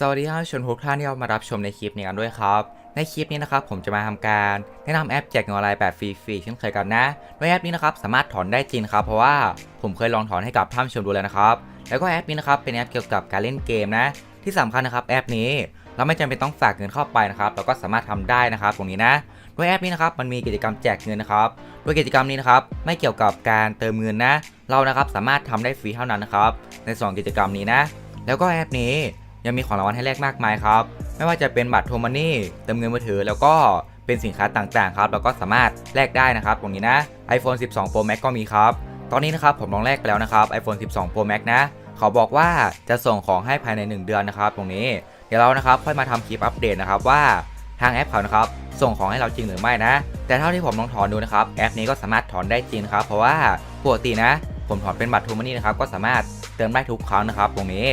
สวัสดีท่านผู้ชมทุกท่านที่เข้ามารับชมในคลิปนี้กันด้วยครับ ในคลิปนี้นะครับผมจะมาทำการแนะนำแอปแจกเงินออนไลน์แบบฟรีๆเช่นเคยกันนะโดยแอปนี้นะครับสามารถถอนได้จริงครับ เพราะว่าผมเคยลองถอนให้กับท่านผู้ชมดูแล้วนะครับ แล้วก็แอปนี้นะครับเป็นแอปเกี่ยวกับการเล่นเกมนะ ที่สำคัญนะครับแอปนี้เราไม่จำเป็นต้องฝากเงินเข้าไปนะครับเราก็สามารถทำได้นะครับตรงนี้นะโดยแอปนี้นะครับมันมีกิจกรรมแจกเงินนะครับโดยกิจกรรมนี้นะครับไม่เกี่ยวกับการเติมเงินนะ เรานะครับสามารถทำได้ฟรีเท่านั้นนะครับในสองกิจกรรมนี้นะ แล้วก็แอปนี้ ยังมีของรางวัลให้แลกมากมายครับ ไม่ว่าจะเป็นบัตรโทมันนี่เติมเงินมือถือแล้วก็เป็นสินค้าต่างๆครับแล้วก็สามารถแลกได้นะครับ ตรงนี้นะ iPhone 12 Pro Max ก็มีครับ ตอนนี้นะครับผมลองแลกไปแล้วนะครับ iPhone 12 Pro Max นะเขาบอกว่าจะส่งของให้ภายใน 1 เดือนนะครับ ตรงนี้เดี๋ยวเรานะครับค่อยมาทำคลิปอัปเดตนะครับว่าทางแอปเขานะครับส่งของให้เราจริงหรือไม่นะ แต่เท่าที่ผมลองถอนดูนะครับแอปนี้ก็สามารถถอนได้จริงครับ เพราะว่าปกตินะ ผมถอนเป็นบัตรโทมันนี่นะครับก็สามารถเติมได้ทุกครั้งนะครับ ตรงนี้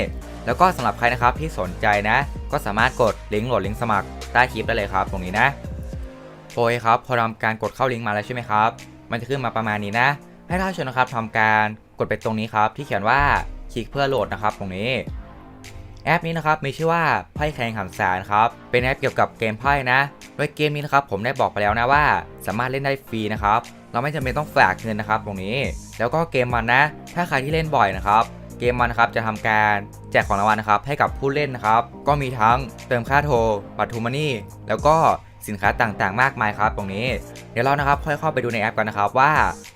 แล้วก็สำหรับใครนะครับที่สนใจนะ ก็สามารถกดลิงก์โหลดลิงก์สมัครใต้คลิปได้เลยครับตรงนี้นะโอเคครับพอทำการกดเข้าลิงก์มาแล้วใช่ไหมครับ มันจะขึ้นมาประมาณนี้นะ ให้ท่านชมนะครับทำการกดไปตรงนี้ครับ ที่เขียนว่าคลิกเพื่อโหลดนะครับตรงนี้แอปนี้นะครับมีชื่อว่าไพ่แข่งขันสารครับเป็นแอปเกี่ยวกับเกมไพ่นะ โดยเกมนี้นะครับผมได้บอกไปแล้วนะว่า สามารถเล่นได้ฟรีนะครับ เราไม่จำเป็นต้องฝากเงินนะครับตรงนี้ แล้วก็เกมมันนะ ถ้าใครที่เล่นบ่อยนะครับ เกมมันนะครับจะทำการแจกของรางวัลนะครับให้กับผู้เล่นนะครับ ก็มีทั้งเติมค่าโทรบัตรทูมานี่แล้วก็สินค้าต่างๆ มากมายครับตรงนี้ เดี๋ยวเรานะครับค่อยเข้าไปดูในแอปกันนะครับว่า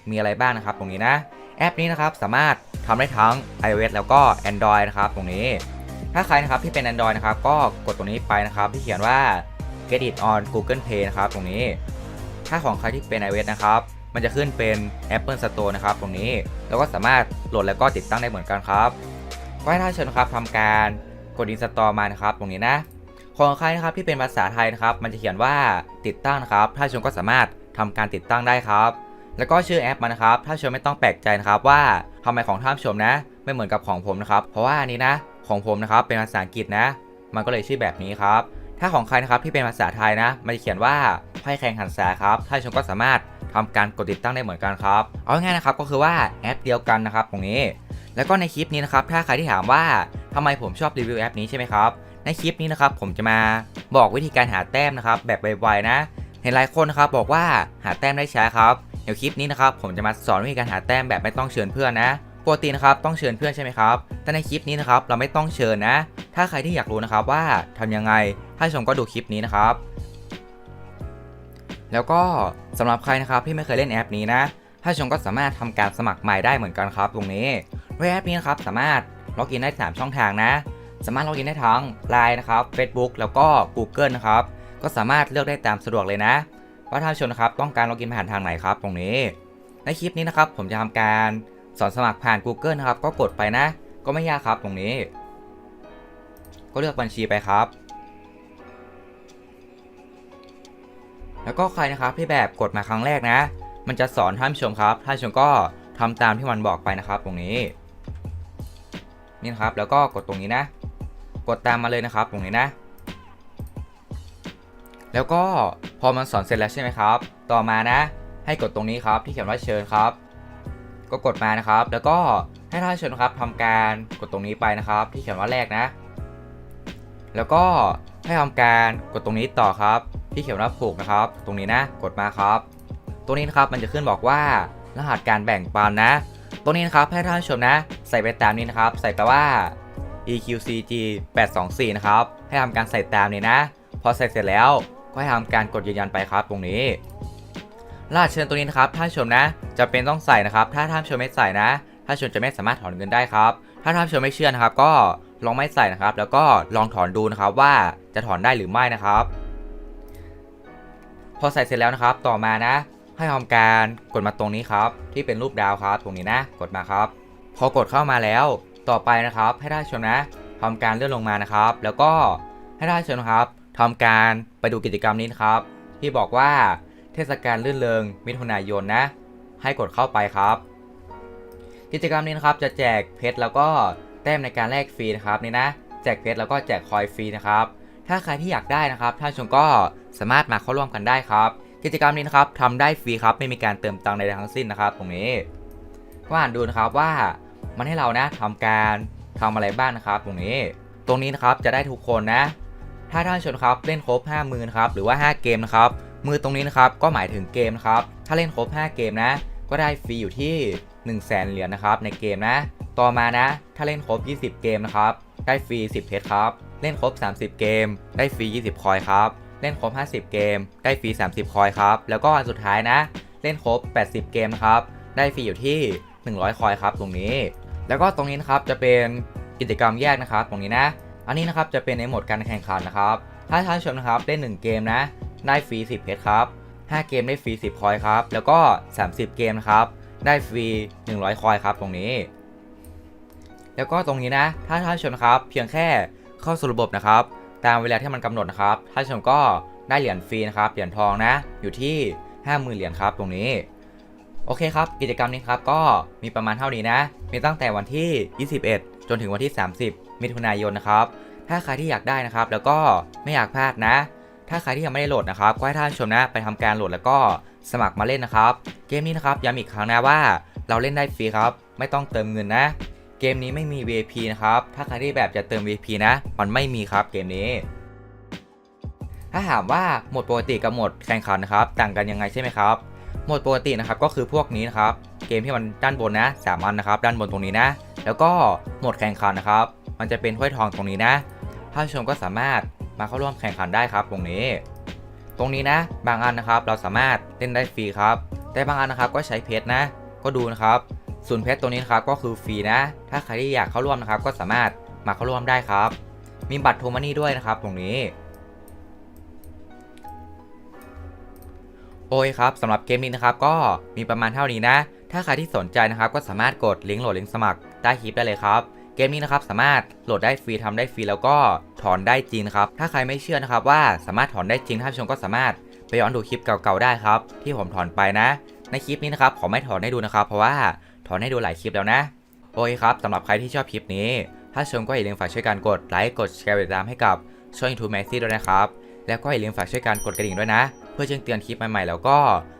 มีอะไรบ้างนะครับตรงนี้นะ แอปนี้นะครับสามารถทำได้ทั้ง iOS แล้วก็ Android นะครับตรงนี้ ถ้าใครนะครับที่เป็น Android นะครับก็กดตรงนี้ไปนะครับที่เขียนว่า get it on Google Play นะครับตรงนี้ ถ้าของใครที่เป็น iOS นะครับ มันจะขึ้นเป็น Apple Store นะครับตรงนี้ แล้วก็สามารถโหลดแล้วก็ติดตั้งได้เหมือนกันครับก็ให้ท่านชมนครับทำการกด install มานะครับตรงนี้นะของใครนะครับที่เป็นภาษาไทยนะครับ มันจะเขียนว่าติดตั้งนะครับท่านชมก็สามารถทำการติดตั้งได้ครับ แล้วก็ชื่อแอปมันนะครับท่านชมไม่ต้องแปลกใจนะครับว่าทำไมของท่านชมนะ ไม่เหมือนกับของผมนะครับ เพราะว่าอันนี้นะของผมนะครับเป็นภาษาอังกฤษนะ มันก็เลยชื่อแบบนี้ครับ ถ้าของใครนะครับที่เป็นภาษาไทยนะ มันจะเขียนว่า ไพ่แข่งหันษาครับท่านชมก็สามารถทำการกดติดตั้งได้เหมือนกันครับ เอาง่ายนะครับก็คือว่าแอปเดียวกันนะครับตรงนี้ แล้วก็ในคลิปนี้นะครับถ้าใครที่ถามว่าทำไมผมชอบรีวิวแอปนี้ใช่ไหมครับในคลิปนี้นะครับผมจะมาบอกวิธีการหาแต้มนะครับแบบไวๆนะเห็นหลายคนนะครับบอกว่าหาแต้มได้ช้าครับเดี๋ยวคลิปนี้นะครับผมจะมาสอนวิธีการหาแต้มแบบไม่ต้องเชิญเพื่อนนะปกตินะครับต้องเชิญเพื่อนใช่ไหมครับแต่ในคลิปนี้นะครับเราไม่ต้องเชิญนะ ถ้าใครที่อยากรู้นะครับว่าทำยังไงถ้าชมก็ดูคลิปนี้นะครับ แล้วก็สำหรับใครนะครับที่ไม่เคยเล่นแอปนี้นะ ถ้าชมก็สามารถทำการสมัครใหม่ได้เหมือนกันครับตรงนี้โดยแอปนี้นะครับสามารถล็อกอินได้ 3 ช่องทางนะ สามารถล็อกอินได้ทั้ง Line นะครับ Facebook แล้วก็ Google นะครับ ก็สามารถเลือกได้ตามสะดวกเลยนะว่าท่านชมนะครับต้องการล็อกอินผ่านทางไหนครับตรงนี้ ในคลิปนี้นะครับผมจะทำการสอนสมัครผ่าน Google นะครับ ก็กดไปนะ ก็ไม่ยากครับตรงนี้ ก็เลือกบัญชีไปครับ แล้วก็ใครนะครับที่แบบกดมาครั้งแรกนะ มันจะสอนท่านผู้ชมครับท่านผู้ชมก็ทำตามที่มันบอกไปนะครับตรงนี้นี่นะครับแล้วก็กดตรงนี้นะ กดตามมาเลยนะครับตรงนี้นะ แล้วก็พอมันสอนเสร็จแล้วใช่ไหมครับ ต่อมานะ ให้กดตรงนี้ครับที่เขียนว่าเชิญครับ ก็กดมานะครับ แล้วก็ให้ท่านผู้ชมครับทำการกดตรงนี้ไปนะครับ ที่เขียนว่าแรกนะ แล้วก็ให้ทำการกดตรงนี้ต่อครับ ที่เขียนว่าผูกนะครับ ตรงนี้นะกดมาครับตรงนี้นะครับมันจะขึ้นบอกว่ารหัสการแบ่งปันนะตรงนี้นะครับให้ท่านชมนะ ใส่ไปตามนี้นะครับ ใส่ไปว่า EQCG 824นะครับให้ทำการใส่ตามนี้นะ พอใส่เสร็จแล้วก็ให้ทำการกดยืนยันไปครับตรงนี้รหัสเชิญตัวนี้นะครับท่านชมนะจะเป็นต้องใส่นะครับ ถ้าท่านชมไม่ใส่นะท่านชมจะไม่สามารถถอนเงินได้ครับ ถ้าท่านชมไม่เชื่อนะครับ ก็ลองไม่ใส่นะครับ แล้วก็ลองถอนดูนะครับว่าจะถอนได้หรือไม่นะครับ พอใส่เสร็จแล้วนะครับ ต่อมานะ ให้ทำการกดมาตรงนี้ครับ ที่เป็นรูปดาวครับ ตรงนี้นะ กดมาครับ พอกดเข้ามาแล้ว ต่อไปนะครับ ให้ท่านผู้ชมนะทำการเลื่อนลงมานะครับ แล้วก็ให้ท่านผู้ชมนะครับทำการไปดูกิจกรรมนี้นะครับ ที่บอกว่าเทศกาลลื่นเริงมิถุนายนนะ ให้กดเข้าไปครับ กิจกรรมนี้นะครับจะแจกเพชรแล้วก็แต้มในการแลกฟรีนะครับนี่นะ แจกเพชรแล้วก็แจกคอยฟรีนะครับ ถ้าใครที่อยากได้นะครับ ท่านชมก็สามารถมาเข้าร่วมกันได้ครับ กิจกรรมนี้นะครับทำได้ฟรีครับ ไม่มีการเติมตังค์ใดๆทั้งสิ้นนะครับ ตรงนี้ก็อ่านดูนะครับว่ามันให้เรานะทำการทำอะไรบ้างนะครับ ตรงนี้ ตรงนี้นะครับจะได้ทุกคนนะ ถ้าท่านชมครับเล่นครบ 5 มือนะครับหรือว่า 5 เกมนะครับมือตรงนี้นะครับก็หมายถึงเกมนะครับถ้าเล่นครบ 5 เกมนะ ก็ได้ฟรีอยู่ที่ 1 0 0 0 0แสนเหรียญนะครับในเกมนะ ต่อมานะ ถ้าเล่นครบ 20 เกมนะครับ ได้ฟรี 10เพชรครับ เล่นครบ 30 เกม ได้ฟรี 20 คอยครับ เล่นครบ 50 เกม ได้ฟรี 30 คอยครับ แล้วก็อันสุดท้ายนะ เล่นครบ 80 เกมนะครับ ได้ฟรีอยู่ที่ 100 คอยครับตรงนี้ แล้วก็ตรงนี้นะครับจะเป็นกิจกรรมแยกนะครับ ตรงนี้นะ อันนี้นะครับจะเป็นในโหมดการแข่งขันนะครับ ถ้าท่านชมนะครับเล่น 1 เกมนะ ได้ฟรี 10 เพชรครับ 5 เกมได้ฟรี 10 คอยครับ แล้วก็ 30 เกมนะครับ ได้ฟรี 100 คอยครับตรงนี้ แล้วก็ตรงนี้นะ ถ้าท่านชมครับเพียงแค่เข้าสู่ระบบนะครับ ตามเวลาที่มันกำหนดนะครับท่านชมก็ได้เหรียญฟรีนะครับเหรียญทองนะ อยู่ที่ 50,000เหรียญครับตรงนี้โอเคครับ กิจกรรมนี้ครับก็มีประมาณเท่านี้นะ มีตั้งแต่วันที่ 21 จนถึงวันที่ 30 มิถุนายนนะครับ ถ้าใครที่อยากได้นะครับ แล้วก็ไม่อยากพลาดนะ ถ้าใครที่ยังไม่ได้โหลดนะครับ ก็ให้ท่านชมนะไปทำการโหลดแล้วก็สมัครมาเล่นนะครับ เกมนี้นะครับย้ำอีกครั้งนะว่า เราเล่นได้ฟรีครับ ไม่ต้องเติมเงินนะ เกมนี้ไม่มี VIP นะครับ ถ้าใครที่แบบจะเติม VIP นะ มันไม่มีครับเกมนี้ ถ้าถามว่าโหมดปกติกับโหมดแข่งขันนะครับ ต่างกันยังไงใช่ไหมครับโหมดปกตินะครับก็คือพวกนี้นะครับ เกมที่มันด้านบนนะสามอันนะครับ ด้านบนตรงนี้นะ แล้วก็โหมดแข่งขันนะครับ มันจะเป็นถ้วยทองตรงนี้นะท่านผู้ชมก็สามารถมาเข้าร่วมแข่งขันได้ครับตรงนี้ ตรงนี้นะ บางอันนะครับเราสามารถเล่นได้ฟรีครับ แต่บางอันนะครับก็ใช้เพชรนะ ก็ดูนะครับ ส่วนเพชรตัวนี้นครับก็คือฟรีนะ ถ้าใครที่อยากเข้าร่วมนะครับ ก็สามารถมาเข้าร่วมได้ครับ มีบัตรโทมานี่ด้วยนะครับ ตรงนี้ โอเคครับสำหรับเกมนี้นะครับ ก็มีประมาณเท่านี้นะ ถ้าใครที่สนใจนะครับ ก็สามารถกดลิงก์โหลดลิงก์สมัครใต้คลิปได้เลยครับเกมนี้นะครับสามารถโหลดได้ฟรีทำได้ฟรีแล้วก็ถอนได้จริงครับ ถ้าใครไม่เชื่อนะครับว่าสามารถถอนได้จริงท่านผู้ชมก็สามารถไปย้อนดูคลิปเก่าๆได้ครับ ที่ผมถอนไปนะ ในคลิปนี้นะครับขอไม่ถอนให้ดูนะครับ เพราะว่า ถอนให้ดูหลายคลิปแล้วนะ โอเคครับสำหรับใครที่ชอบคลิปนี้ ถ้าชมก็อย่าลืมฝากช่วยกันกดไลค์กดแชร์กดติดตามให้กับช่อง YouTube m a x i ด้วยนะครับ แล้วก็อย่าลืมฝากช่วยกันกดกระดิ่งด้วยนะ เพื่อแจ้งเตือนคลิปใหม่ๆ แล้วก็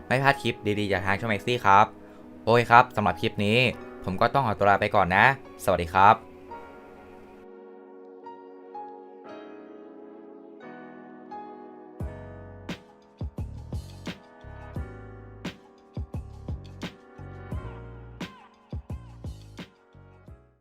ไม่พลาดคลิปดีๆจากทางช่อง m a x i ครับ โอเคครับสำหรับคลิปนี้ ผมก็ต้องขอตัวลาไปก่อนนะ สวัสดีครับ